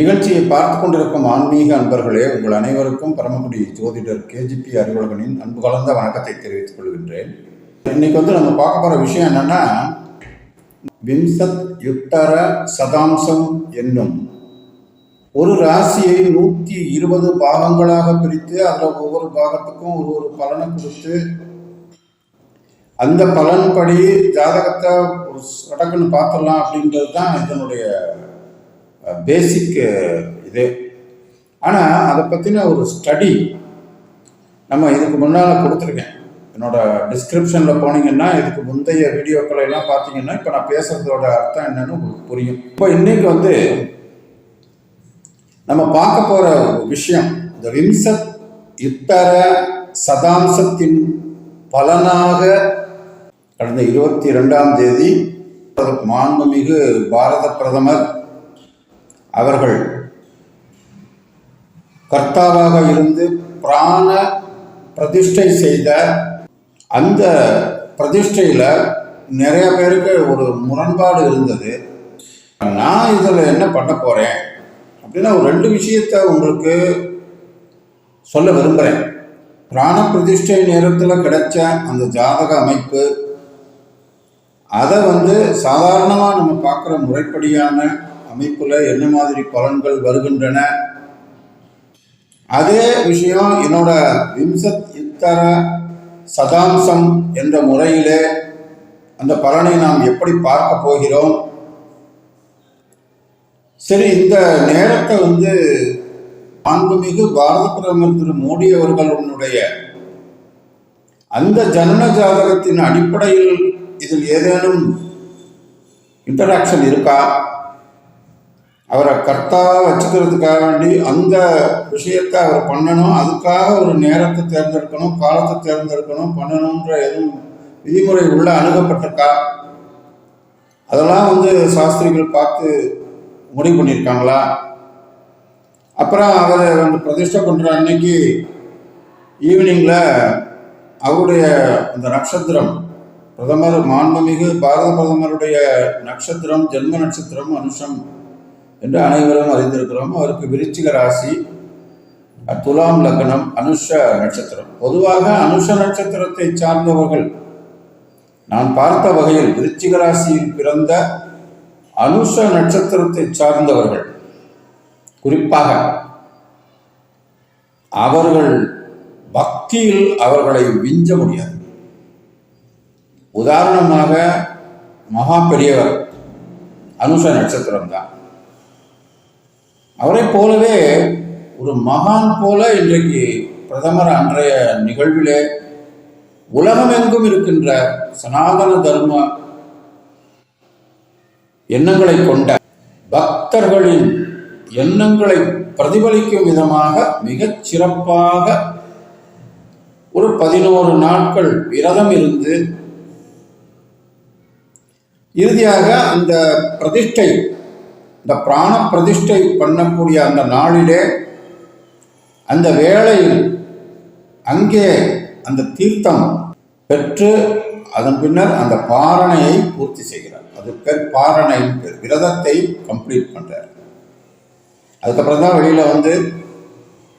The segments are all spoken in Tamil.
நிகழ்ச்சியை பார்த்து கொண்டிருக்கும் ஆன்மீக அன்பர்களே உங்கள் அனைவருக்கும் பரமக்குடி ஜோதிடர் கேஜிபி அறிவுலகனின் அன்பு கலந்த வணக்கத்தை தெரிவித்துக் கொள்கின்றேன். இன்னைக்கு வந்து நம்ம பார்க்க போற விஷயம் என்னன்னா விம்சத் யுத்தர சதாம்சம் என்னும் ஒரு ராசியை நூற்றி இருபது பாகங்களாக பிரித்து அதில் ஒவ்வொரு பாகத்துக்கும் ஒரு ஒரு பலனை கொடுத்து அந்த பலன்படி ஜாதகத்தை ஒரு சடக்குன்னு பார்த்துடலாம் அப்படின்றது தான் இதனுடைய பேசிக் இது. ஆனால் அதை பற்றின ஒரு ஸ்டடி நம்ம இதுக்கு முன்னால் கொடுத்துருக்கேன். என்னோட டிஸ்கிரிப்ஷனில் போனீங்கன்னா இதுக்கு முந்தைய வீடியோக்களை எல்லாம் பார்த்தீங்கன்னா இப்போ நான் பேசுகிறதோட அர்த்தம் என்னன்னு உங்களுக்கு புரியும். இப்போ இன்றைக்கி வந்து நம்ம பார்க்க போகிற விஷயம் இந்த விம்சத் யுத்தர சதாம்சத்தின் பலனாக கடந்த இருபத்தி ரெண்டாம் தேதி மாண்புமிகு பாரத பிரதமர் அவர்கள் கர்த்தாவாக இருந்து பிராண பிரதிஷ்டை செய்த அந்த பிரதிஷ்டையில் நிறைய பேருக்கு ஒரு முரண்பாடு இருந்தது. நான் இதில் என்ன பண்ண போகிறேன் அப்படின்னா ஒரு ரெண்டு விஷயத்த உங்களுக்கு சொல்ல விரும்புகிறேன் பிராண பிரதிஷ்டை நேரத்தில் கிடைச்ச அந்த ஜாதக அமைப்பு அதை வந்து சாதாரணமாக நம்ம பார்க்குற முறைப்படியான அமைப்பில் என்ன மாதிரி பலன்கள் வருகின்றன? அதே விஷயம் என்னோட விம்சத் இத்தர சதாம்சம் என்ற முறையிலே அந்த பலனை நாம் எப்படி பார்க்க போகிறோம்? சரி இந்த நேரத்தை வந்து மாண்புமிகு பாரத பிரதமர் திரு மோடி அவர்களுடைய அந்த ஜனன ஜாதகத்தின் அடிப்படையில் இதில் ஏதேனும் இன்டராக்ஷன் இருக்கா? அவரை கர்த்தாவாக வச்சுக்கிறதுக்காக வேண்டி அந்த விஷயத்தை அவர் பண்ணணும். அதுக்காக ஒரு நேரத்தை தேர்ந்தெடுக்கணும் காலத்தை தேர்ந்தெடுக்கணும் பண்ணணுன்ற எதுவும் விதிமுறை உள்ள அணுகப்பட்டிருக்கா? அதெல்லாம் வந்து சாஸ்திரிகள் பார்த்து முடிவு பண்ணியிருக்காங்களா? அப்புறம் அவர் வந்து பிரதிஷ்டை பண்ணுற அன்னைக்கு ஈவினிங்கில் அவருடைய அந்த நட்சத்திரம் பிரதமர் மாண்புமிகு பாரத பிரதமருடைய நட்சத்திரம் ஜென்ம நட்சத்திரம் அனுஷம் என்று அனைவரும் அறிந்திருக்கிறோம். அவருக்கு விருச்சிக ராசி துலாம் லக்னம் அனுஷ நட்சத்திரம். பொதுவாக அனுஷ நட்சத்திரத்தை சார்ந்தவர்கள் நான் பார்த்த வகையில் விருச்சிக ராசியில் பிறந்த அனுஷ நட்சத்திரத்தை சார்ந்தவர்கள் குறிப்பாக அவர்கள் பக்தியில் அவர்களை விஞ்ச முடியாது. உதாரணமாக மகா பெரியவர் அனுஷ நட்சத்திரம்தான். அவரை போலவே ஒரு மகான் போல இன்றைக்கு பிரதமர் அன்றைய நிகழ்விலே உலகமெங்கும் இருக்கின்ற சனாதன தர்ம எண்ணங்களை கொண்ட பக்தர்களின் எண்ணங்களை பிரதிபலிக்கும் விதமாக மிகச் சிறப்பாக ஒரு பதினோரு நாட்கள் விரதம் இருந்து இறுதியாக அந்த பிரதிஷ்டை இந்த பிராண பிரதிஷ்டை பண்ணக்கூடிய அந்த நாளிலே அந்த வேளையில் அங்கே அந்த தீர்த்தம் பெற்று அதன் பின்னர் அந்த பாரணையை பூர்த்தி செய்கிறார். அது பேர் பாரணை பேர். விரதத்தை கம்ப்ளீட் பண்ணுறார் அதுக்கப்புறம் தான் வெளியில் வந்து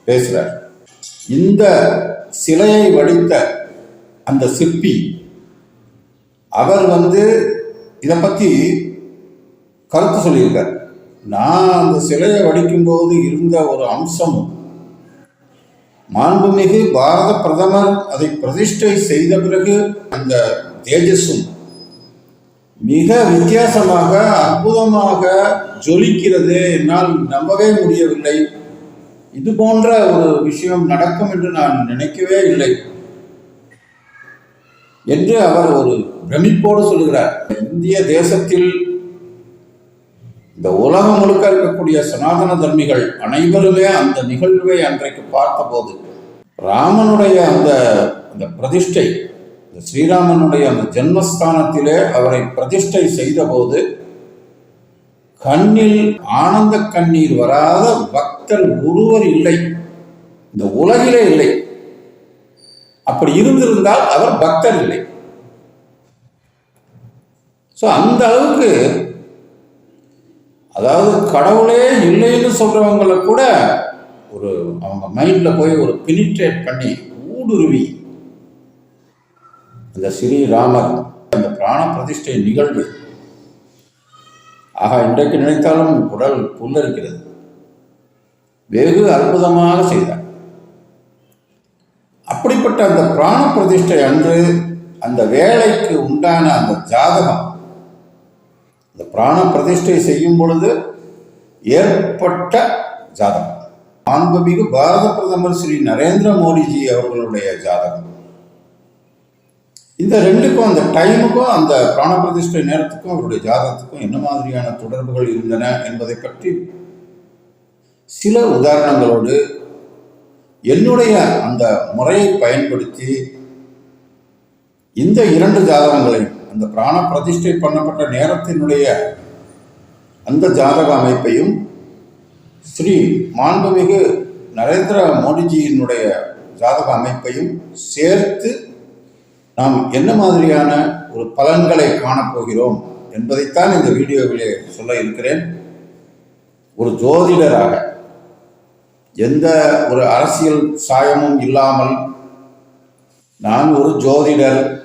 பேசுகிறார் இந்த சிலையை வடித்த அந்த சிற்பி அவர் வந்து இதை பற்றி கருத்து சொல்லியிருக்கார். நான் அந்த சிலையை வடிக்கும்போது இருந்த ஒரு அம்சம் மாண்புமிகு பாரத பிரதமர் அதை பிரதிஷ்டை செய்த பிறகு அந்த தேஜஸும் மிக வித்தியாசமாக அற்புதமாக ஜொலிக்கிறது என்னால் நம்பவே முடியவில்லை. இது போன்ற ஒரு விஷயம் நடக்கும் என்று நான் நினைக்கவே இல்லை என்று அவர் ஒரு பிரமிப்போடு சொல்லுகிறார் இந்திய தேசத்தில் இந்த உலகம் முழுக்க இருக்கக்கூடிய சனாதன தர்மிகள் அனைவருமே அந்த நிகழ்வை அன்றைக்கு பார்த்தபோது ராமனுடைய அந்த அந்த பிரதிஷ்டை இந்த ஸ்ரீராமனுடைய அந்த ஜென்மஸ்தானத்திலே அவரை பிரதிஷ்டை செய்தபோது கண்ணில் ஆனந்த கண்ணீர் வராத பக்தர் ஒருவர் இல்லை. இந்த உலகிலே இல்லை. அப்படி இருந்திருந்தால் அவர் பக்தர் இல்லை. ஸோ அந்த அளவுக்கு அதாவது கடவுளே இல்லைன்னு சொல்கிறவங்கள கூட ஒரு அவங்க மைண்ட்ல போய் ஒரு பினிட்ரேட் பண்ணி ஊடுருவி. அந்த ஸ்ரீராமர் அந்த பிராண பிரதிஷ்டை நிகழ்வு. ஆக இன்றைக்கு நினைத்தாலும் உடல் புல்லரிக்கிறது. வெகு அற்புதமாக செய்தார். அப்படிப்பட்ட அந்த பிராண பிரதிஷ்டை அன்று அந்த வேலைக்கு உண்டான அந்த ஜாதகம் இந்த பிராண பிரதிஷ்டை செய்யும் பொழுது ஏற்பட்ட ஜாதகம். மாண்புமிகு பாரத பிரதமர் ஸ்ரீ நரேந்திர மோடிஜி அவர்களுடைய ஜாதகம். இந்த ரெண்டுக்கும் அந்த டைமுக்கும் அந்த பிராண பிரதிஷ்டை நேரத்துக்கும் அவருடைய ஜாதகத்துக்கும் என்ன மாதிரியான தொடர்புகள் இருந்தன என்பதை பற்றி சில உதாரணங்களோடு என்னுடைய அந்த முறையை பயன்படுத்தி இந்த இரண்டு ஜாதகங்களையும் அந்த பிராண பிரதிஷ்டை பண்ணப்பட்ட நேரத்தினுடைய அந்த ஜாதக அமைப்பையும் ஸ்ரீ மாண்புமிகு நரேந்திர மோடிஜியினுடைய ஜாதக அமைப்பையும் சேர்த்து நாம் என்ன மாதிரியான ஒரு பலன்களை காணப்போகிறோம் என்பதைத்தான் இந்த வீடியோவிலே சொல்ல இருக்கிறேன். ஒரு ஜோதிடராக எந்த ஒரு அரசியல் சாயமும் இல்லாமல் நான் ஒரு ஜோதிடர்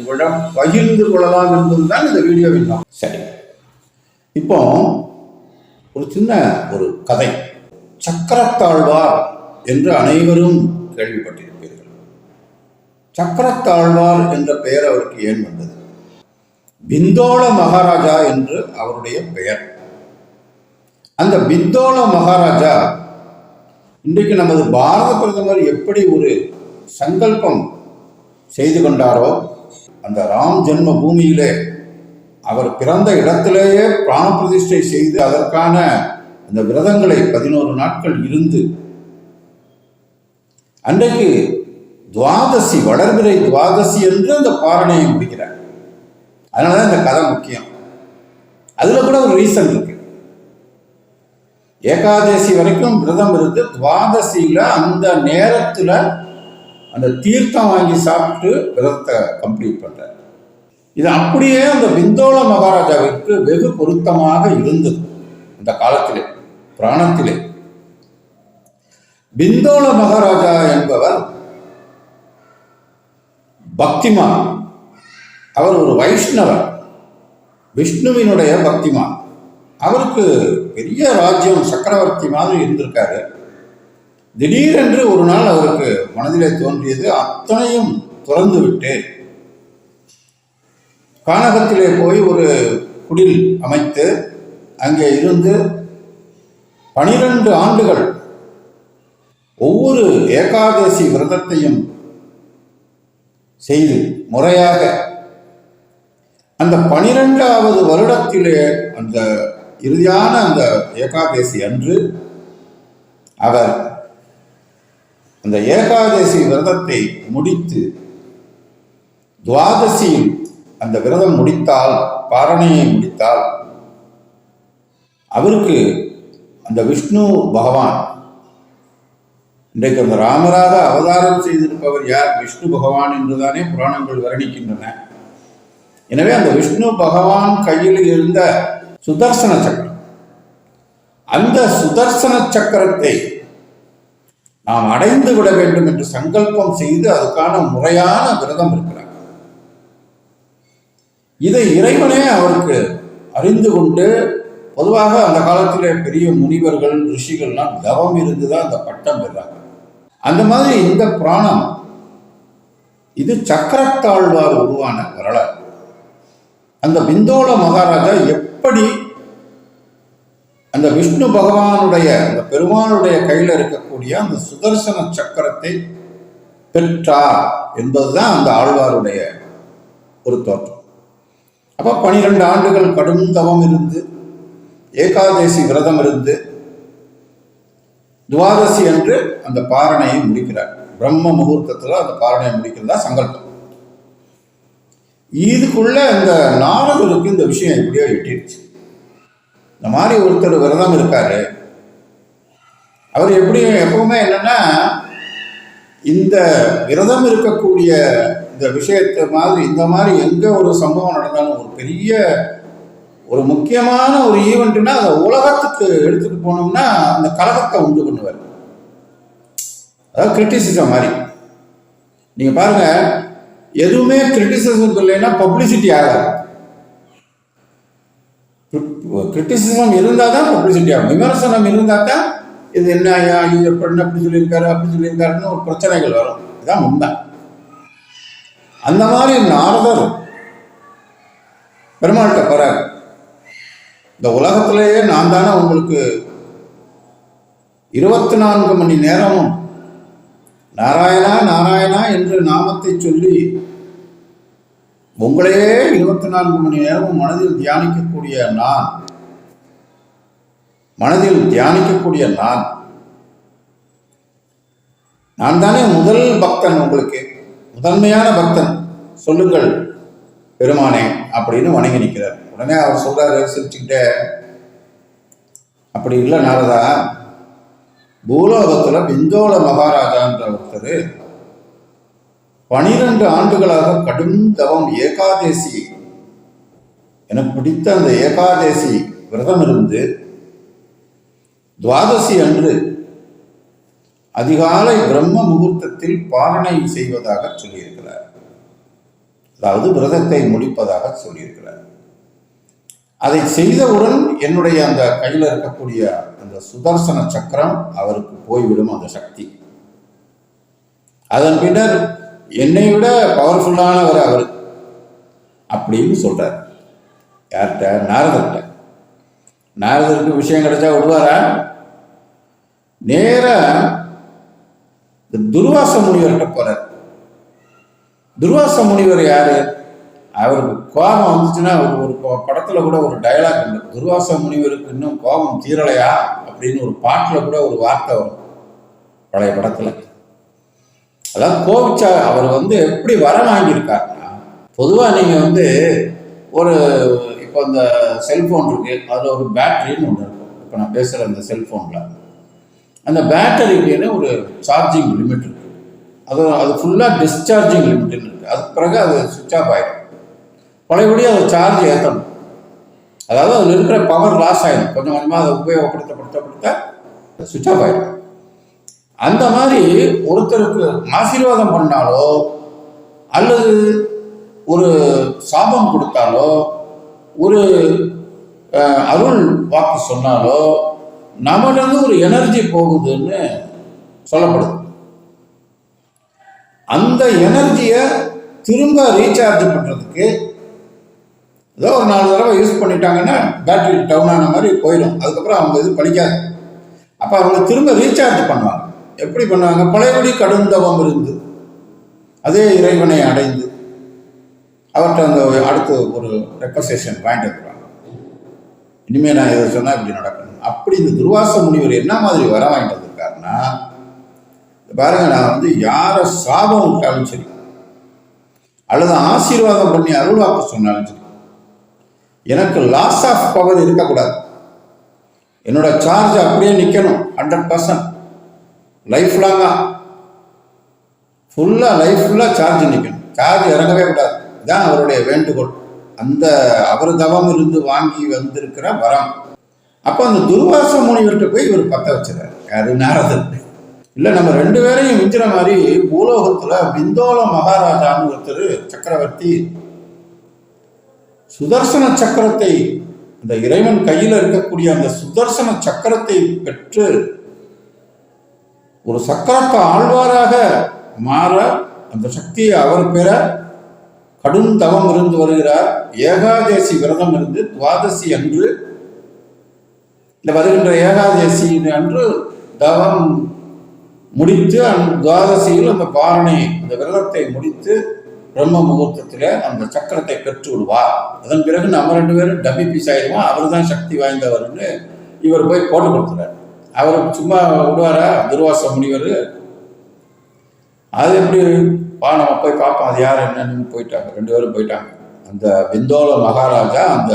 உங்களிடம் பகிர்ந்து கொள்ளலாம் என்பதுதான் இந்த வீடியோவின் நோக்கம். சரி. இப்போ ஒரு சின்ன ஒரு கதை. சக்கரத்தாழ்வார் என்று அனைவரும் கேள்விப்பட்டிருப்பீர்கள். சக்கரத்தாழ்வார் என்ற பெயர் அவருக்கு ஏன் வந்தது? பிந்தோள மகாராஜா என்று அவருடைய பெயர். அந்த பிந்தோள மகாராஜா இன்றைக்கு நமது பாரத பிரதமர் எப்படி ஒரு சங்கல்பம் செய்து கொண்டாரோ அந்த ராம் ஜென்ம பூமியிலே அவர் பிறந்த இடத்திலேயே பிராண பிரதிஷ்டை செய்து அதற்கான அந்த விரதங்களை பதினோரு நாட்கள் இருந்து அன்றைக்கு துவாதசி வளர்பிறை துவாதசி என்று அந்த பாரணையை முடிக்கிறார். அதனாலதான் இந்த கதை முக்கியம். அதுல கூட ஒரு ரீசன் இருக்கு. ஏகாதசி வரைக்கும் விரதம் இருந்து துவாதசியில அந்த நேரத்துல அந்த தீர்த்தம் வாங்கி சாப்பிட்டு விரதத்தை கம்ப்ளீட் பண்ணுறார் இது அப்படியே அந்த விந்தோள மகாராஜாவிற்கு வெகு பொருத்தமாக இருந்தது. அந்த காலத்திலே பிராணத்திலே. பிந்தோள மகாராஜா என்பவர் பக்திமான். அவர் ஒரு வைஷ்ணவர். விஷ்ணுவினுடைய பக்திமான். அவருக்கு பெரிய ராஜ்யம் சக்கரவர்த்தி மாதிரி இருந்திருக்காரு. திடீரென்று ஒரு நாள் அவருக்கு மனதிலே தோன்றியது அத்தனையும் துறந்து விட்டு கானகத்திலே போய் ஒரு குடில் அமைத்து அங்கே இருந்து பனிரெண்டு ஆண்டுகள் ஒவ்வொரு ஏகாதசி விரதத்தையும் செய்து முறையாக அந்த பனிரெண்டாவது வருடத்திலே அந்த இறுதியான அந்த ஏகாதசி அன்று அவர் அந்த ஏகாதசி விரதத்தை முடித்து துவாதசியில் அந்த விரதம் முடித்தால் பாரணையை முடித்தால் அவருக்கு அந்த விஷ்ணு பகவான் இன்றைக்கு அந்த ராமராக அவதாரம் செய்திருப்பவர் யார்? விஷ்ணு பகவான் என்றுதானே புராணங்கள் வர்ணிக்கின்றன. எனவே அந்த விஷ்ணு பகவான் கையில் இருந்த சுதர்சன சக்கரம் அந்த சுதர்சன சக்கரத்தை நாம் அடைந்து விட வேண்டும் என்று சங்கல்பம் செய்து அதுக்கான முறையான விரதம் இருக்கிறாங்க இதை இறைவனே அவருக்கு அறிந்து கொண்டு பொதுவாக அந்த காலத்தில் பெரிய முனிவர்கள் ரிஷிகள்லாம் தவம் இருந்து தான் அந்த பட்டம் பெறாங்க. அந்த மாதிரி இந்த புராணம் இது சக்கரத்தாழ்வார் உருவான வரலாறு. அந்த பிந்தோள மகாராஜா எப்படி அந்த விஷ்ணு பகவானுடைய அந்த பெருமானுடைய கையில் இருக்கக்கூடிய அந்த சுதர்சன சக்கரத்தை பெற்றார் என்பதுதான் அந்த ஆழ்வாருடைய ஒரு தோற்றம். அப்போ பனிரெண்டு ஆண்டுகள் கடும் தவம் இருந்து ஏகாதசி விரதம் இருந்து துவாதசி என்று அந்த பாரணையை முடிக்கிறார். பிரம்ம முகூர்த்தத்தில் அந்த பாரணையை முடிக்கிறதா சங்கல்பம். இதுக்குள்ள இந்த நாரதருக்கு இந்த விஷயம் எப்படியோ எட்டிடுச்சு இந்த மாதிரி ஒருத்தர் விரதம் இருக்காரு. அவர் எப்படி எப்பவுமே என்னன்னா இந்த விரதம் இருக்கக்கூடிய இந்த விஷயத்தை மாதிரி இந்த மாதிரி எங்க ஒரு சம்பவம் நடந்தாலும் ஒரு பெரிய ஒரு முக்கியமான ஒரு ஈவெண்ட்னா அதை உலகத்துக்கு எடுத்துட்டு போனோம்னா அந்த கலகத்தை உண்டு பண்ணுவார். அதாவது கிரிட்டிசிசம் மாதிரி. நீங்க பாருங்க எதுவுமே கிரிட்டிசிசம் இல்லைன்னா பப்ளிசிட்டி ஆகாது. கிரிட்டிசிசம் இருந்தால் தான் பப்ளிசிட்டி ஆகும். விமர்சனம் இருந்தால் தான் இது என்ன ஐயா இது எப்படி அப்படி சொல்லியிருக்காரு அப்படி சொல்லியிருக்காருன்னு ஒரு பிரச்சனைகள் வரும். இதுதான் உண்மை. அந்த மாதிரி நாரதர் பெருமாள்கிட்ட போறார். இந்த உலகத்திலேயே நான் தானே உங்களுக்கு இருபத்தி நான்கு மணி நேரமும் நாராயணா நாராயணா என்று நாமத்தை சொல்லி உங்களையே இருபத்தி நான்கு மணி நேரமும் மனதில் தியானிக்கக்கூடிய நான். மனதில் தியானிக்கக்கூடிய நான். நான் தானே முதல் பக்தன் உங்களுக்கு. முதன்மையான பக்தன். சொல்லுங்கள் பெருமானே அப்படின்னு வணங்கி நிற்கிறார். உடனே அவர் சொல்றாரு சிரிச்சுக்கிட்டே அப்படி இல்லை நாரதா. பூலோகத்தில் பிந்தோள மகாராஜான்ற ஒருத்தர் பனிரெண்டு ஆண்டுகளாக கடும் தவம் ஏகாதேசி எனக்கு பிடித்த அந்த ஏகாதேசி விரதம் இருந்து துவாதசி அன்று அதிகாலை பிரம்ம முகூர்த்தத்தில் பாலனை செய்வதாக சொல்லியிருக்கிறார். அதாவது விரதத்தை முடிப்பதாக சொல்லியிருக்கிறார். அதை செய்தவுடன் என்னுடைய அந்த கையில் இருக்கக்கூடிய அந்த சுதர்சன சக்கரம் அவருக்கு போய்விடும் அந்த சக்தி. அதன் பின்னர் என்னை விட பவர்ஃபுல்லானவர் அவர் அப்படின்னு சொல்றார். யார்கிட்ட? நாரதர்கிட்ட. நாரதருக்கு விஷயம் கிடைச்சா விடுவாரா? நேர துர்வாச முனிவர்கிட்ட போறார். துர்வாச முனிவர் யாரு? அவருக்கு கோபம் வந்துச்சுன்னா ஒரு ஒரு படத்துல கூட ஒரு டயலாக் உண்டு. துர்வாச முனிவருக்கு இன்னும் கோபம் தீரலையா? அப்படின்னு ஒரு பாட்டுல கூட ஒரு வார்த்தை வரும். பழைய படத்துல. அதாவது கோவிச்சா அவர் வந்து எப்படி வர வாங்கியிருக்காருன்னா பொதுவாக நீங்கள் வந்து ஒரு இப்போ அந்த செல்ஃபோன் இருக்கு அதில் ஒரு பேட்டரின்னு ஒன்று இருக்கும். இப்போ நான் பேசுகிற அந்த செல்ஃபோனில். அந்த பேட்டரிக்குன்னு ஒரு சார்ஜிங் லிமிட் இருக்கு. அது அது ஃபுல்லாக டிஸ்சார்ஜிங் லிமிட்னு இருக்கு. அதுக்கு பிறகு அது சுவிட்ச் ஆஃப் ஆகிடும் பழையபடி அதை சார்ஜ் ஏற்றணும் அதாவது அதில் இருக்கிற பவர் லாஸ் ஆயிடும் கொஞ்சம் கொஞ்சமாக அதை உபயோகப்படுத்த படுத்த படுத்த சுவிட்ச் ஆஃப் ஆயிடும் அந்த மாதிரி ஒருத்தருக்கு ஆசீர்வாதம் பண்ணாலோ அல்லது ஒரு சாபம் கொடுத்தாலோ ஒரு அருள் வாக்கு சொன்னாலோ நம்மளிருந்து ஒரு எனர்ஜி போகுதுன்னு சொல்லப்படுது. அந்த எனர்ஜியை திரும்ப ரீசார்ஜ் பண்ணுறதுக்கு ஏதோ ஒரு நாலு தடவை யூஸ் பண்ணிட்டாங்கன்னா பேட்டரி டவுன் ஆன மாதிரி போயிடும். அதுக்கப்புறம் அவங்க இது படிக்காது அப்போ அவங்க திரும்ப ரீசார்ஜ் பண்ணுவாங்க. எப்படி பண்ணுவாங்க? பழையபடி கடும் தவம் இருந்து அதே இறைவனை அடைந்து அவர்கிட்ட அந்த அடுத்து ஒரு ரெக்கசேஷன் வாங்கிட்டு வந்துடுவாங்க இனிமேல் நான் இதை சொன்னால் இப்படி நடக்கணும். அப்படி இந்த துர்வாச முனிவர் என்ன மாதிரி வர வாங்கிட்டு வந்திருக்காருன்னா பாருங்க நான் வந்து யாரை சாபம் விட்டாலும் சரி அல்லது ஆசீர்வாதம் பண்ணி அருள்வாக்க சொன்னாலும் சரி எனக்கு லாஸ் ஆஃப் பவர் இருக்கக்கூடாது. என்னோட சார்ஜ் அப்படியே நிற்கணும் ஹண்ட்ரட் பர்சன்ட் லைஃப் லாங்காக ஃபுல்லாக லைஃப் ஃபுல்லாக சார்ஜ் நிற்கணும் சார்ஜ் இறங்கவே கூடாது. இதுதான் அவருடைய வேண்டுகோள். அந்த அவர் தவம் இருந்து வாங்கி வந்திருக்கிற வரம். அப்போ அந்த துர்வாச முனிவர்கிட்ட போய் இவர் பற்ற வச்சிடறாரு யாரு? நாரதர் இல்லை நம்ம ரெண்டு பேரையும் மிஞ்சுற மாதிரி பூலோகத்தில் பிந்தோல மகாராஜான்னு ஒருத்தர் சக்கரவர்த்தி. சுதர்சன சக்கரத்தை அந்த இறைவன் கையில் இருக்கக்கூடிய அந்த சுதர்சன சக்கரத்தை பெற்று ஒரு சக்கரத்த ஆழ்வாராக மாற அந்த சக்தியை அவர் பெற கடும் தவம் இருந்து வருகிறார். ஏகாதேசி விரதம் இருந்து துவாதசி அன்று இந்த வருகின்ற ஏகாதேசி அன்று தவம் முடித்து அந்த துவாதசியில் அந்த பாரணை அந்த விரதத்தை முடித்து பிரம்ம முகூர்த்தத்தில் அந்த சக்கரத்தை பெற்று விடுவார். அதன் பிறகு நம்ம ரெண்டு பேரும் டம்மி பீஸ் ஆயிடுவோம் அவர் தான் சக்தி வாய்ந்தவர்னு இவர் போய் போட்டு கொடுத்துறாரு அவர் சும்மா விடுவாரா? துர்வாச முனிவர். அது எப்படி? வா நம்ம போய் பார்ப்போம் அது யார் என்னன்னு போயிட்டாங்க. ரெண்டு பேரும் போயிட்டாங்க. அந்த பிந்தோல மகாராஜா அந்த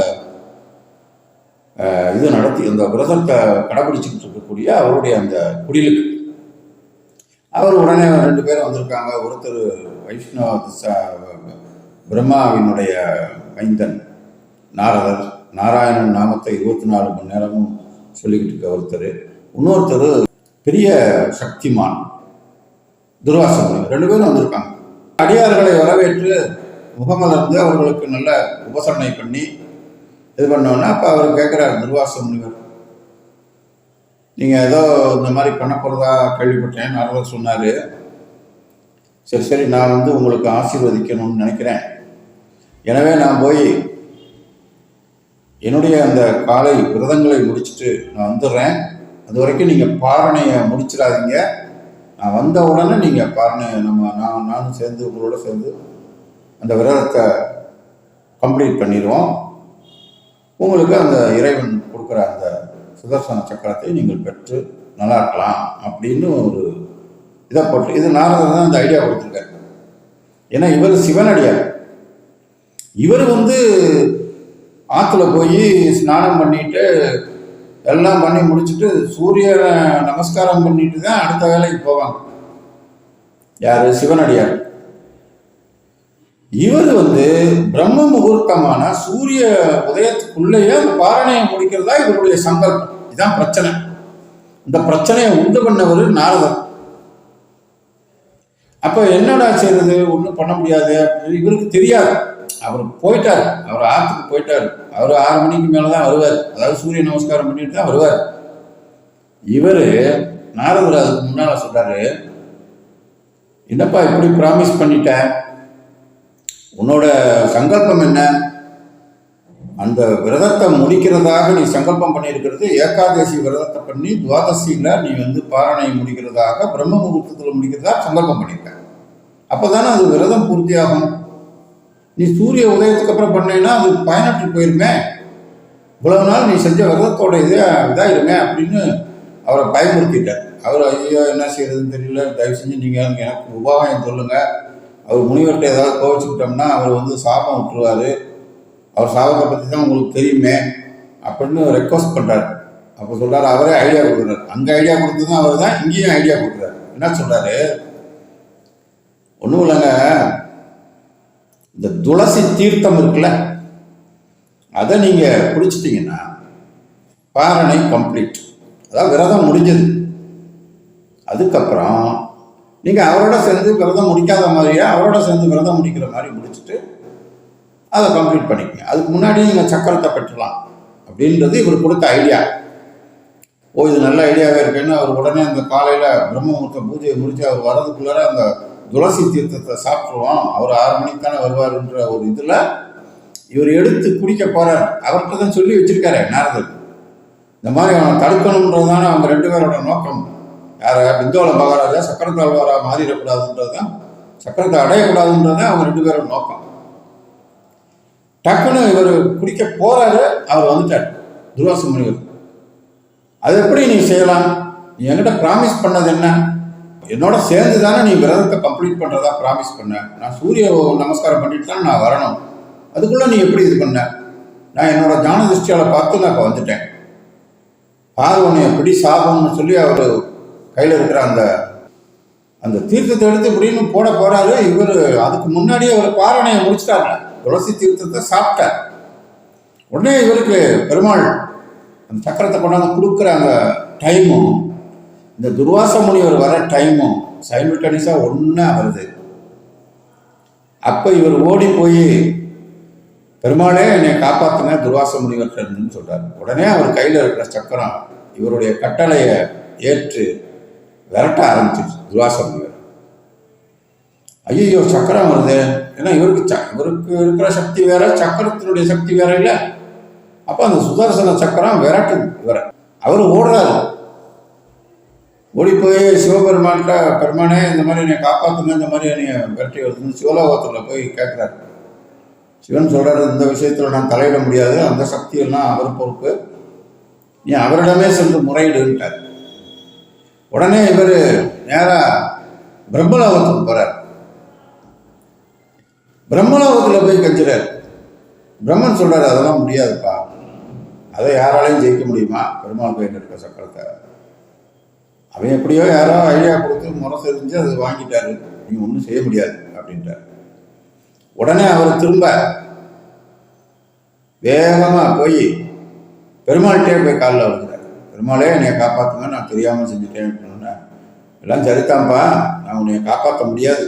இது நடத்தி அந்த விரதத்தை கடைபிடிச்சிக்கிட்டு இருக்கக்கூடிய அவருடைய அந்த குடிலுக்கு. அவர் உடனே ரெண்டு பேரும் வந்திருக்காங்க. ஒருத்தர் வைஷ்ணவ பிரம்மாவினுடைய மைந்தன் நாரதர். நாராயணன் நாமத்தை இருபத்தி நாலு மணி நேரமும் சொல்லிக்கிட்டு இருக்க ஒருத்தர். இன்னொருத்தர் பெரிய சக்திமான் துர்வாசன் ரெண்டு பேரும் வந்திருக்காங்க. அடியார்களை வரவேற்று முகமலர்ந்து அவர்களுக்கு நல்ல உபசரணை பண்ணி இது பண்ணோன்னா அப்போ அவர் கேட்குறாரு துர்வாச முனிவர் நீங்கள் ஏதோ இந்த மாதிரி பண்ண போகிறதா கேள்விப்பட்டேன் நாரதர் சொன்னார். சரி சரி நான் வந்து உங்களுக்கு ஆசீர்வதிக்கணும்னு நினைக்கிறேன். எனவே நான் போய் என்னுடைய அந்த காலை விரதங்களை முடிச்சுட்டு நான் வந்துடுறேன். அது வரைக்கும் நீங்கள் பாரணையை முடிச்சிடாதீங்க. நான் வந்த உடனே நீங்கள் பாருங்க நம்ம நான் நானும் சேர்ந்து உங்களோட சேர்ந்து அந்த விரதத்தை கம்ப்ளீட் பண்ணிடுவோம். உங்களுக்கு அந்த இறைவன் கொடுக்குற அந்த சுதர்சன சக்கரத்தை நீங்கள் பெற்று நல்லா இருக்கலாம் அப்படின்னு ஒரு இதை போட்டு இது நாரதர் தான் அந்த ஐடியா கொடுத்துருக்காரு. ஏன்னா இவர் சிவனடியார். இவர் வந்து ஆற்றுல போய் ஸ்நானம் பண்ணிட்டு எல்லாம் பண்ணி முடிச்சுட்டு சூரிய நமஸ்காரம் பண்ணிட்டு தான் அடுத்த வேலைக்கு போவாங்க. யாரு? சிவனடியார். இவர் வந்து பிரம்ம முகூர்த்தமான சூரிய உதயத்துக்குள்ளேயே அந்த பாரணையை முடிக்கிறதா இவருடைய சங்கல்பம் இதுதான் பிரச்சனை. இந்த பிரச்சனையை உண்டு பண்ணவர் நாரதர். அப்ப என்னடா செய்யறது ஒன்றும் பண்ண முடியாது. அப்படின்னு இவருக்கு தெரியாது. அவர் போயிட்டார். அவர் ஆற்றுக்கு போயிட்டாரு. அவர் ஆறு மணிக்கு மேலே தான் வருவார். அதாவது சூரிய நமஸ்காரம் பண்ணிட்டு தான் வருவார். இவர் நாரதர் அதுக்கு முன்னால் சொல்றாரு என்னப்பா இப்படி ப்ராமிஸ் பண்ணிட்ட? உன்னோட சங்கல்பம் என்ன? அந்த விரதத்தை முடிக்கிறதாக நீ சங்கல்பம் பண்ணியிருக்கிறது ஏகாதசி விரதத்தை பண்ணி துவாதசியில் நீ வந்து பாரணை முடிக்கிறதாக பிரம்ம முகூர்த்தத்தில் முடிக்கிறதா சங்கல்பம் பண்ணியிருக்க அப்போ தானே அது விரதம் பூர்த்தியாகும். நீ சூரிய உதயத்துக்கு அப்புறம் பண்ணேன்னா அது பயனற்று போயிருமே. இவ்வளவு நாள் நீ செஞ்ச விரதத்தோட இது இதாயிருமே அப்படின்னு அவரை பயமுறுத்திட்டார். அவர் ஐயோ என்ன செய்யறதுன்னு தெரியல. தயவு செஞ்சு நீங்கள் எனக்கு உபாயம் சொல்லுங்கள் அவர் முனிவர்கிட்ட ஏதாவது கோவிச்சுக்கிட்டோம்னா அவர் வந்து சாபம் விட்டுருவார். அவர் சாபத்தை பற்றி தான் உங்களுக்கு தெரியுமே அப்படின்னு ரெக்வஸ்ட் பண்ணுறாரு அப்போ சொல்கிறார் அவரே ஐடியா கொடுக்குறாரு. அங்கே ஐடியா கொடுத்ததும் அவர் தான் இங்கேயும் ஐடியா கொடுக்குறாரு. என்ன சொல்கிறாரு ஒன்றும் இல்லைங்க. இந்த துளசி தீர்த்தம் இருக்குல்ல அதை நீங்கள் குடிச்சிட்டிங்கன்னா பாரணை கம்ப்ளீட் அதான் விரதம் முடிஞ்சது. அதுக்கப்புறம் நீங்கள் அவரோட சேர்ந்து விரதம் முடிக்காத மாதிரியே அவரோட சேர்ந்து விரதம் முடிக்கிற மாதிரி முடிச்சுட்டு அதை கம்ப்ளீட் பண்ணிக்கங்க. அதுக்கு முன்னாடி நீங்கள் சக்கரத்தை பெற்றலாம் அப்படின்றது இவர் கொடுத்த ஐடியா ஓ இது நல்ல ஐடியாவே இருக்குன்னு அவர் உடனே அந்த காலையில் பிரம்மமுகூர்த்த பூஜையை முடித்து அவர் வர்றதுக்குள்ளார அந்த துளசி தீர்த்தத்தை சாப்பிட்ருவோம் அவர் ஆறு மணிக்கு தானே வருவாருன்ற ஒரு இதில் இவர் எடுத்து குடிக்க போகிறார் அவர்கிட்ட தான் சொல்லி வச்சிருக்காரு நாரதர். இந்த மாதிரி அவனை தடுக்கணுன்றது தானே அவங்க ரெண்டு பேரோட நோக்கம். யார பிந்தோல மகாராஜா சக்கரத்தாழ்வாரா மாறிடக்கூடாதுன்றது தான் சக்கரத்தை அடையக்கூடாதுன்றது தான் அவங்க ரெண்டு பேரோட நோக்கம். டக்குன்னு இவர் குடிக்க போறாரு அவர் வந்துட்டார். துர்வாச முனிவர். அது எப்படி நீ செய்யலாம்? நீ என்கிட்ட ப்ராமிஸ் பண்ணது என்ன? என்னோட சேர்ந்து தானே நீ விரதத்தை கம்ப்ளீட் பண்ணுறதா ப்ராமிஸ் பண்ண? நான் சூரிய நமஸ்காரம் பண்ணிட்டு தான் நான் வரணும். அதுக்குள்ளே நீ எப்படி இது பண்ண? நான் என்னோட ஞான திருஷ்டியால் பார்த்து நான் இப்போ வந்துட்டேன். பார்வனையை எப்படி சாபம்னு சொல்லி அவர் கையில் இருக்கிற அந்த அந்த தீர்த்தத்தை எடுத்து இப்படின்னு போட போறாரு. இவர் அதுக்கு முன்னாடியே அவர் பாரணையை முடிச்சிட்டாங்க துளசி தீர்த்தத்தை சாப்பிட்டார். உடனே இவருக்கு பெருமாள் அந்த சக்கரத்தை கொண்டாந்து கொடுக்குற அந்த டைமும் இந்த துர்வாச முனிவர் வர டைமும் சைமில்டனிஸாக ஒன்றா வருது. அப்போ இவர் ஓடி போய் பெருமாளே என்னை காப்பாத்துங்க துர்வாச முனிவர்கிட்ட சொல்கிறார் உடனே அவர் கையில் இருக்கிற சக்கரம் இவருடைய கட்டளையை ஏற்று விரட்ட ஆரம்பிச்சிருச்சு துர்வாச முனிவர். ஐயோ சக்கரம் வருது. ஏன்னா இவருக்கு ச இவருக்கு இருக்கிற சக்தி வேற சக்கரத்தினுடைய சக்தி வேற இல்லை. அப்போ அந்த சுதர்சன சக்கரம் விரட்டுது இவரை. அவர் ஓடுறாரு. ஓடி போய் சிவபெருமான்கிட்ட பெருமானே இந்த மாதிரி என்னை காப்பாற்றுங்க இந்த மாதிரி என்னை விரட்டி வருதுன்னு சிவலோகத்தில் போய் கேட்குறாரு. சிவன் சொல்றாரு இந்த விஷயத்தில் நான் தலையிட முடியாது அந்த சக்தியெல்லாம் அவர் பொறுப்பு. நீ அவரிடமே சென்று முறையிடுன்ட்டார். உடனே இவர் நேராக பிரம்மலோகத்துக்கு போகிறார் பிரம்மலோகத்தில் போய் கஞ்சுறார். பிரம்மன் சொல்கிறார் அதெல்லாம் முடியாதுப்பா. அதை யாராலையும் ஜெயிக்க முடியுமா? பெருமாள் கோயில் இருக்க சக்கரத்தை. அவன் எப்படியோ யாரோ ஐடியா கொடுத்து முறை செஞ்சு அதை வாங்கிட்டாரு. நீ ஒன்றும் செய்ய முடியாது அப்படின்ட்டார். உடனே அவர் திரும்ப வேகமாக போய் பெருமாள்கிட்டே போய் காலில் விழுகிறார் பெருமாளே என்னை காப்பாற்றுங்க நான் தெரியாமல் செஞ்சுட்டேன் எல்லாம் சரித்தான்ப்பா நான் உன்னை காப்பாற்ற முடியாது.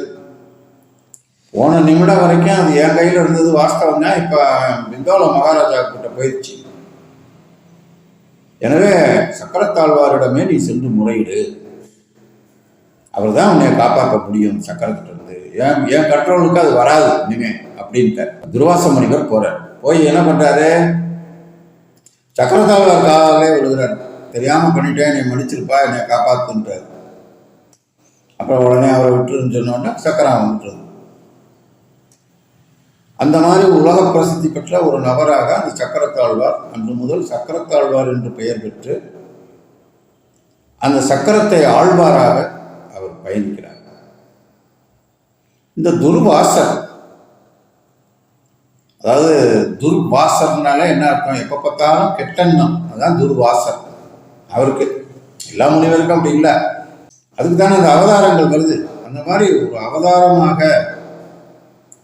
போன நிமிடம் வரைக்கும் அது என் கையில் இருந்தது வாஸ்தவம் தான். இப்போ பிந்தோல மகாராஜா கிட்ட போயிடுச்சு. எனவே சக்கரத்தாழ்வாரிடமே நீ சென்று முறையிடு. அவர் தான் உன்னை காப்பாற்ற முடியும் சக்கரத்திட்ட ஏன் என் கண்ட்ரோலுக்கு அது வராது இனிமே அப்படின்ட்டு துர்வாச முனிவர் போறார். போய் என்ன பண்றாரு? சக்கரத்தாழ்வார் காலே விழுகிறார் தெரியாம பண்ணிட்டேன் நீ மன்னிச்சிருப்பா என்னை காப்பாத்துன்றார். அப்புறம் உடனே அவரை விட்டுருன்னு சொன்னோன்னா சக்கரம் விட்டுருது அந்த மாதிரி உலக பிரசித்தி பெற்ற ஒரு நபராக அந்த சக்கரத்தாழ்வார் அன்று முதல் சக்கரத்தாழ்வார் என்று பெயர் பெற்று அந்த சக்கரத்தை ஆழ்வாராக அவர் பயணிக்கிறார். இந்த துர்வாசர் அதாவது துர்வாசர்னால என்ன அர்த்தம்? எப்போ பார்த்தாலும் கெட்டெண்ணம். அதான் துர்வாசர். அவருக்கு எல்லா முனிவருக்கும் அப்படி இல்லை. அதுக்கு தானே அந்த அவதாரங்கள் வருது. அந்த மாதிரி ஒரு அவதாரமாக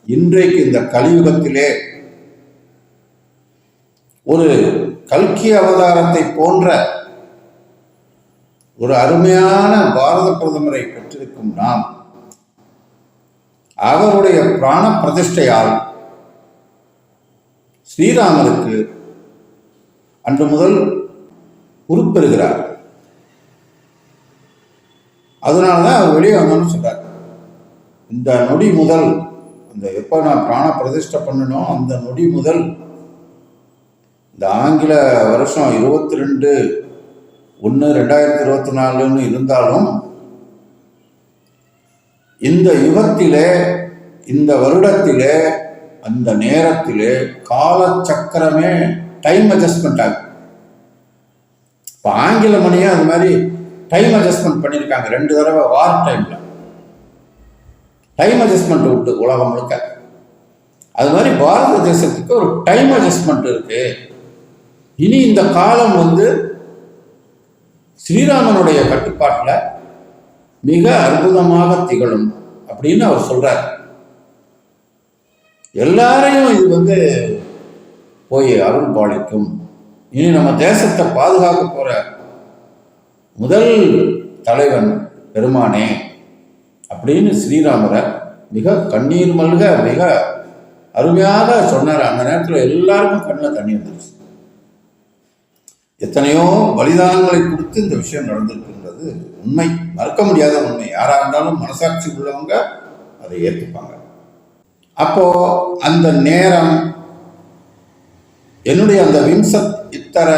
இன்றைக்கு இந்த கலியுகத்திலே ஒரு கல்கி அவதாரத்தை போன்ற ஒரு அருமையான பாரத பிரதமரை பெற்றிருக்கும் நாம் அவருடைய பிராண பிரதிஷ்டையால் ஸ்ரீராமருக்கு அன்று முதல் உருப்பெறுகிறார். அதனால தான் அவர் வெளியே வந்தோன்னு சொல்றார். இந்த நொடி முதல் அந்த எப்போ நான் பிராண பிரதிஷ்டை பண்ணணும் அந்த நொடி முதல் இந்த ஆங்கில வருஷம் இருபத்தி ரெண்டு ஒன்று ரெண்டாயிரத்தி இருபத்தி நாலுன்னு இருந்தாலும் இந்த யுகத்திலே இந்த வருடத்திலே அந்த நேரத்திலே காலச்சக்கரமே டைம் அட்ஜஸ்ட்மெண்ட் ஆகும் இப்போ ஆங்கில மணியே அது மாதிரி டைம் அட்ஜஸ்ட்மெண்ட் பண்ணியிருக்காங்க ரெண்டு தடவை வார் டைமில் டைம் அட்ஜஸ்ட்மெண்ட் உண்டு உலகம் முழுக்க. அது மாதிரி பாரத தேசத்துக்கு ஒரு டைம் அட்ஜஸ்ட்மெண்ட் இருக்கு. இனி இந்த காலம் வந்து ஸ்ரீராமனுடைய கட்டுப்பாட்டில் மிக அற்புதமாக திகழும் அப்படின்னு அவர் சொல்றார். எல்லாரையும் இது வந்து போய் அருள் பாலிக்கும். இனி நம்ம தேசத்தை பாதுகாக்க போற முதல் தலைவன் பெருமானே. அப்படின்னு ஸ்ரீராமரை மிக கண்ணீர் மல்க மிக அருமையாக சொன்னார். அந்த நேரத்தில் எல்லாருக்கும் கண்ணில் தண்ணி வந்துருச்சு. எத்தனையோ பலிதானங்களை கொடுத்து இந்த விஷயம் நடந்திருக்குன்றது. உண்மை. மறக்க முடியாத உண்மை. யாராக இருந்தாலும் மனசாட்சி உள்ளவங்க அதை ஏற்றுப்பாங்க அப்போ அந்த நேரம் என்னுடைய அந்த விம்சத் இத்தர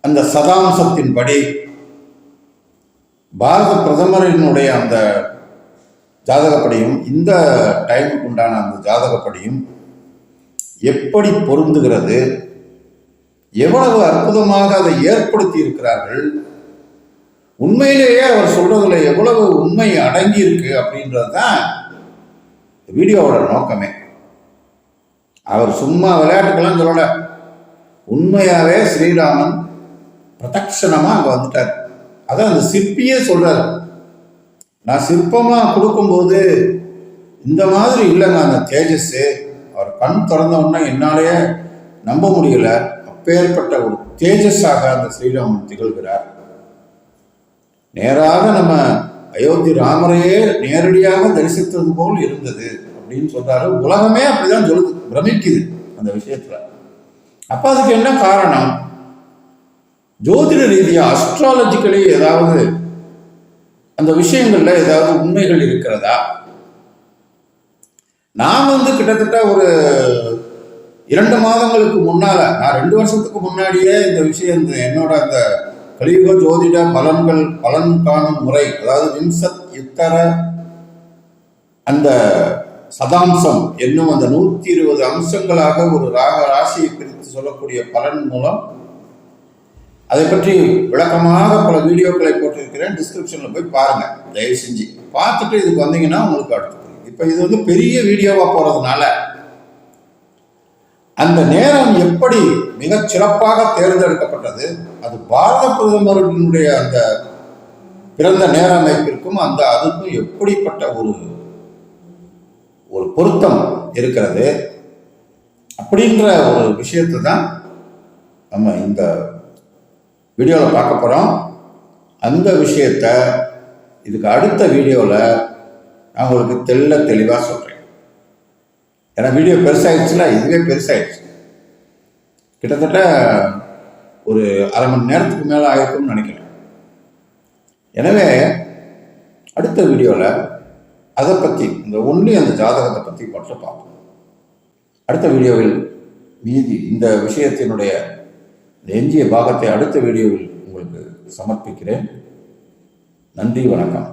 அந்த சதாம்சத்தின்படி பாரத பிரதமரினுடைய அந்த ஜாதகப்படியும் இந்த டைமுக்கு உண்டான அந்த ஜாதகப்படியும் எப்படி பொருந்துகிறது எவ்வளவு அற்புதமாக அதை ஏற்படுத்தி இருக்கிறார்கள் உண்மையிலேயே அவர் சொல்றதுல எவ்வளவு உண்மை அடங்கி இருக்கு அப்படின்றது தான் வீடியோவோட நோக்கமே. அவர் சும்மா விளையாட்டுக்கெல்லாம் சொல்லல. உண்மையாவே ஸ்ரீராமன் பிரதட்சணமா அங்க வந்துட்டார். அதான் அந்த சிற்பியே சொல்றாரு. நான் சிற்பமா கொடுக்கும்போது இந்த மாதிரி இல்லைங்க அந்த தேஜஸ் அவர் கண் திறந்த உடனே என்னாலேயே நம்ப முடியல. அப்பேற்பட்ட ஒரு தேஜஸாக அந்த ஸ்ரீராமன் திகழ்கிறார். நேராக நம்ம அயோத்தி ராமரையே நேரடியாக தரிசித்தது போல் இருந்தது அப்படின்னு சொல்றாரு. உலகமே அப்படிதான் சொல்லுது பிரமிக்குது அந்த விஷயத்துல. அப்ப அதுக்கு என்ன காரணம்? ஜோதிட ரீதியா அஸ்ட்ராலஜிக்கலி ஏதாவது அந்த விஷயங்கள்ல ஏதாவது உண்மைகள் இருக்கிறதா? நான் வந்து கிட்டத்தட்ட ஒரு இரண்டு மாதங்களுக்கு முன்னால நான் ரெண்டு வருஷத்துக்கு முன்னாடியே இந்த விஷயம் இந்த என்னோட அந்த கலியுக ஜோதிட பலன்கள் பலன் காணும் முறை அதாவது விம்சத் இத்தர அந்த சதாம்சம் என்னும் அந்த நூற்றி இருபது அம்சங்களாக ஒரு ராக ராசியை பிரித்து சொல்லக்கூடிய பலன் மூலம் அதை பற்றி விளக்கமாக பல வீடியோக்களை போட்டிருக்கிறேன். டிஸ்கிரிப்ஷனில் போய் பாருங்கள் தயவு செஞ்சு பார்த்துட்டு இதுக்கு வந்தீங்கன்னா உங்களுக்கு அடுத்து இப்போ இது வந்து பெரிய வீடியோவாக போகிறதுனால அந்த நேரம் எப்படி மிகச் சிறப்பாக தேர்ந்தெடுக்கப்பட்டது அது பாரத பிரதமருடைய அந்த பிறந்த நேர அமைப்பிற்கும் அந்த அதுக்கும் எப்படிப்பட்ட ஒரு ஒரு பொருத்தம் இருக்கிறது அப்படின்ற ஒரு விஷயத்தை தான் நம்ம இந்த வீடியோவில் பார்க்க போகிறோம் அந்த விஷயத்த இதுக்கு அடுத்த வீடியோவில் நான் உங்களுக்கு தெள்ள தெளிவாக சொல்கிறேன் ஏன்னா வீடியோ பெருசாகிடுச்சுல இதுவே பெருசாகிடுச்சு கிட்டத்தட்ட ஒரு அரை மணி நேரத்துக்கு மேலே ஆயிருக்கும்னு நினைக்கிறேன். எனவே அடுத்த வீடியோவில் அதை பற்றி இந்த ஒன்லி அந்த ஜாதகத்தை பற்றி மட்டும் பார்ப்போம். அடுத்த வீடியோவில் மீதி இந்த விஷயத்தினுடைய எஞ்சிய பாகத்தை அடுத்த வீடியோவில் உங்களுக்கு சமர்ப்பிக்கிறேன். நன்றி வணக்கம்.